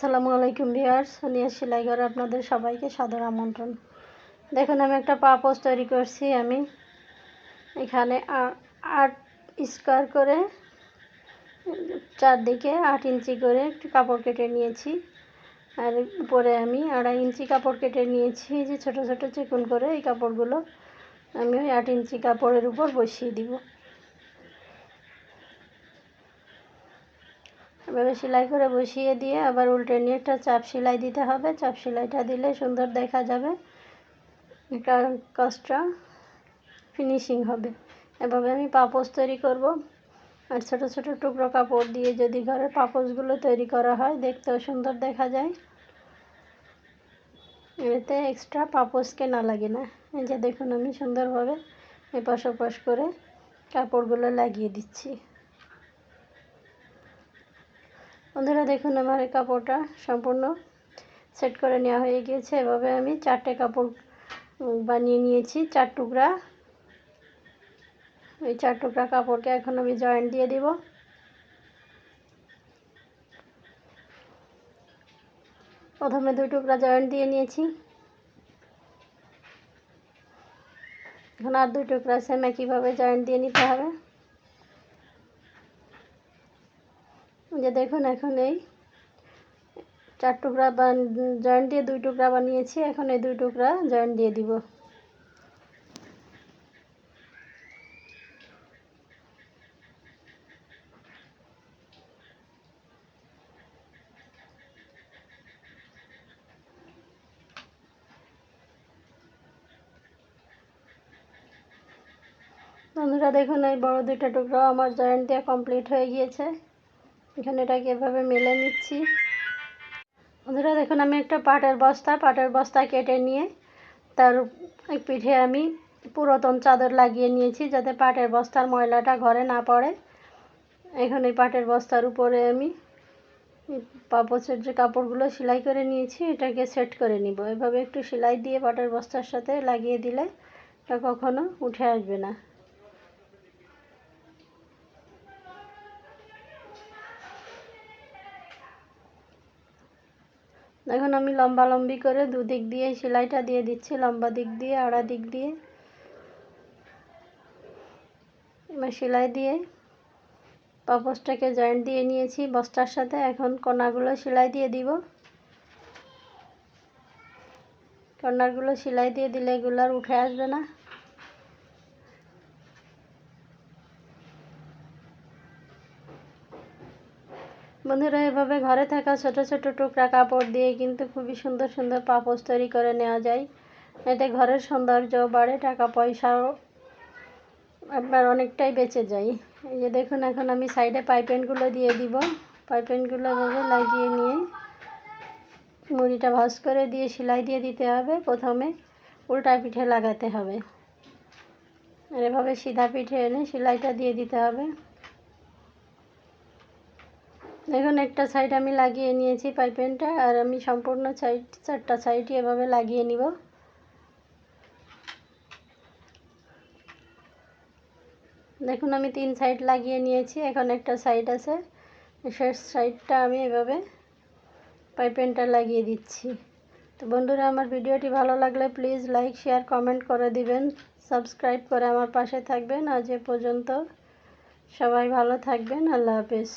আসসালামু আলাইকুম ভিউয়ার্স, সোনিয়া সেলাই ঘরে আপনাদের সবাইকে সাদর আমন্ত্রণ। দেখুন, আমি একটা পাপোস তৈরি করছি আমি। এখানে আট স্কোয়ার করে, চারদিকে আট ইঞ্চি করে একটু কাপড় কেটে নিয়েছি। আর উপরে আমি আড়াই ইঞ্চি কাপড় কেটে নিয়েছি যে ছোট ছোট চিকুন করে এই কাপড়গুলো, আমি ওই আট ইঞ্চি কাপড়ের উপর বসিয়ে দিব। এভাবে সেলাই করে বসিয়ে দিয়ে আবার উল্টে নিয়ে একটা চাপ সেলাই দিতে হবে। চাপ সেলাইটা দিলে সুন্দর দেখা যাবে। কা- কাজটা ফিনিশিং হবে। এভাবে আমি পাপোশ তৈরি করব। আর ছোট ছোট টুকরো কাপড় দিয়ে যদি ঘরের পাপোশগুলো তৈরি করা হয়, দেখতেও সুন্দর দেখা যায়। এতে এক্সট্রা পাপোশ কেনা লাগে না। এই যে দেখুন আমি সুন্দরভাবে এপাশ ওপাশ করে কাপড়গুলো লাগিয়ে দিচ্ছি। বন্ধুরা, দেখুন আমার এই কাপড়টা সম্পূর্ণ সেট করে নেওয়া হয়ে গিয়েছে। এভাবে আমি চারটে কাপড় বানিয়ে নিয়েছি, চার টুকরা। এই চার টুকরা কাপড়কে এখন আমি জয়েন্ট দিয়ে দিব। প্রথমে দুই টুকরা জয়েন্ট দিয়ে নিয়েছি। এখন আর দুই টুকরা সেম একইভাবে জয়েন্ট দিয়ে নিতে হবে। যে দেখুন এখন এই চার টুকরা জয়েন্ট দিয়ে দুই টুকরা বানিয়েছি, এখন এই দুই টুকরা জয়েন্ট দিয়ে দিব। বন্ধুরা দেখুন এই বড় দুইটা টুকরো আমার জয়েন্ট দিয়ে কমপ্লিট হয়ে গিয়েছে। এখানে এটাকে এভাবে মেলে নিচ্ছি। বন্ধুরা, দেখুন, আমি একটা পাটের বস্তা পাটের বস্তা কেটে নিয়ে তার এক পিঠে আমি পুরাতন চাদর লাগিয়ে নিয়েছি যাতে পাটের বস্তার ময়লাটা ঘরে না পড়ে। এখন এই পাটের বস্তার উপরে আমি পাপোচের যে কাপড়গুলো সেলাই করে নিয়েছি, এটাকে সেট করে নিব। এভাবে একটু সেলাই দিয়ে পাটের বস্তার সাথে লাগিয়ে দিলে এটা কখনো উঠে আসবে না। এখন আমি লম্বা লম্বি করে দুদিক দিয়ে সেলাইটা দিয়ে দিচ্ছি, লম্বা দিক দিয়ে, আড়া দিক দিয়ে। এবার সেলাই দিয়ে পাপোসটাকে জয়েন্ট দিয়ে নিয়েছি বস্তার সাথে, এখন কর্নারগুলো সেলাই দিয়ে দিব। কর্নারগুলো সেলাই দিয়ে দিলে এগুলো আর উঠে আসবে না। বন্ধুরা, এভাবে ঘরে থাকা ছোট ছোট টুকরা কাপড় দিয়ে কিন্তু খুবই সুন্দর সুন্দর পাপোশ তৈরি করে নেওয়া যায়। এতে ঘরের সৌন্দর্য বাড়ে, টাকা পয়সাও আপনার অনেকটাই বেঁচে যায়। এই যে দেখুন, এখন আমি সাইডে পাইপেনগুলো দিয়ে দিব। পাইপেনগুলো এভাবে লাগিয়ে নিয়ে মুড়িটা ভাঁজ করে দিয়ে সেলাই দিয়ে দিতে হবে। প্রথমে উল্টা পিঠে লাগাতে হবে। আর এভাবে সিধা পিঠে এনে সেলাইটা দিয়ে দিতে হবে। দেখুন, একটা সাইড আমি লাগিয়ে নিয়েছি পাইপেনটা আর আমি সম্পূর্ণ সাইড চারটা সাইডই এভাবে লাগিয়ে নিব। দেখুন, আমি তিন সাইড লাগিয়ে নিয়েছি, এখন একটা সাইড আছে। শেষ সাইডটা আমি এভাবে পাইপেনটা লাগিয়ে দিচ্ছি। তো বন্ধুরা, আমার ভিডিওটি ভালো লাগলে প্লিজ লাইক শেয়ার কমেন্ট করে দিবেন। সাবস্ক্রাইব করে আমার পাশে থাকবেন। আজ এ পর্যন্ত সবাই ভালো থাকবেন। আল্লাহ হাফেজ।